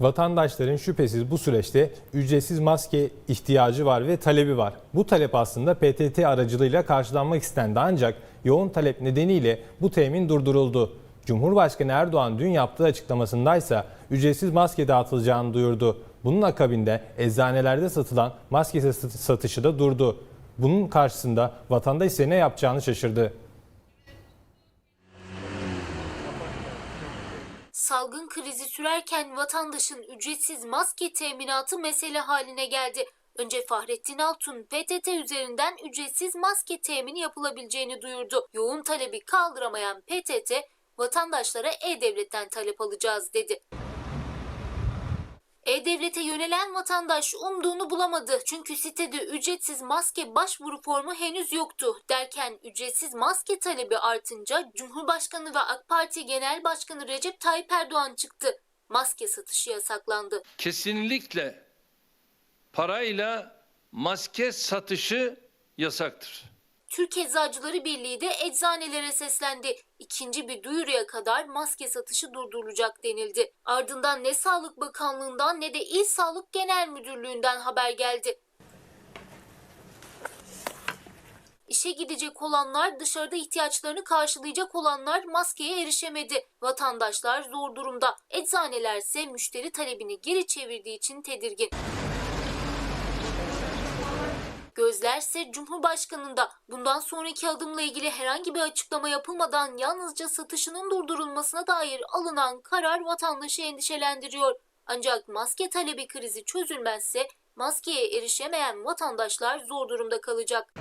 Vatandaşların şüphesiz bu süreçte ücretsiz maske ihtiyacı var ve talebi var. Bu talep aslında PTT aracılığıyla karşılanmak istendi ancak yoğun talep nedeniyle bu temin durduruldu. Cumhurbaşkanı Erdoğan dün yaptığı açıklamasındaysa ücretsiz maske dağıtılacağını duyurdu. Bunun akabinde eczanelerde satılan maske satışı da durdu. Bunun karşısında vatandaş ise ne yapacağını şaşırdı. Salgın krizi sürerken vatandaşın ücretsiz maske teminatı mesele haline geldi. Önce Fahrettin Altun PTT üzerinden ücretsiz maske temini yapılabileceğini duyurdu. Yoğun talebi kaldıramayan PTT vatandaşlara E-Devlet'ten talep alacağız dedi. E-Devlet'e yönelen vatandaş umduğunu bulamadı. Çünkü sitede ücretsiz maske başvuru formu henüz yoktu. Derken ücretsiz maske talebi artınca Cumhurbaşkanı ve AK Parti Genel Başkanı Recep Tayyip Erdoğan çıktı. Maske satışı yasaklandı. kesinlikle parayla maske satışı yasaktır. Türk Eczacıları Birliği de eczanelere seslendi. İkinci bir duyuruya kadar maske satışı durdurulacak denildi. Ardından ne Sağlık Bakanlığı'ndan ne de İl Sağlık Genel Müdürlüğü'nden haber geldi. İşe gidecek olanlar, dışarıda ihtiyaçlarını karşılayacak olanlar maskeye erişemedi. Vatandaşlar zor durumda. Eczaneler ise müşteri talebini geri çevirdiği için tedirgin. Gözlerse Cumhurbaşkanı'nda bundan sonraki adımla ilgili herhangi bir açıklama yapılmadan yalnızca satışının durdurulmasına dair alınan karar vatandaşı endişelendiriyor. Ancak maske talebi krizi çözülmezse maskeye erişemeyen vatandaşlar zor durumda kalacak.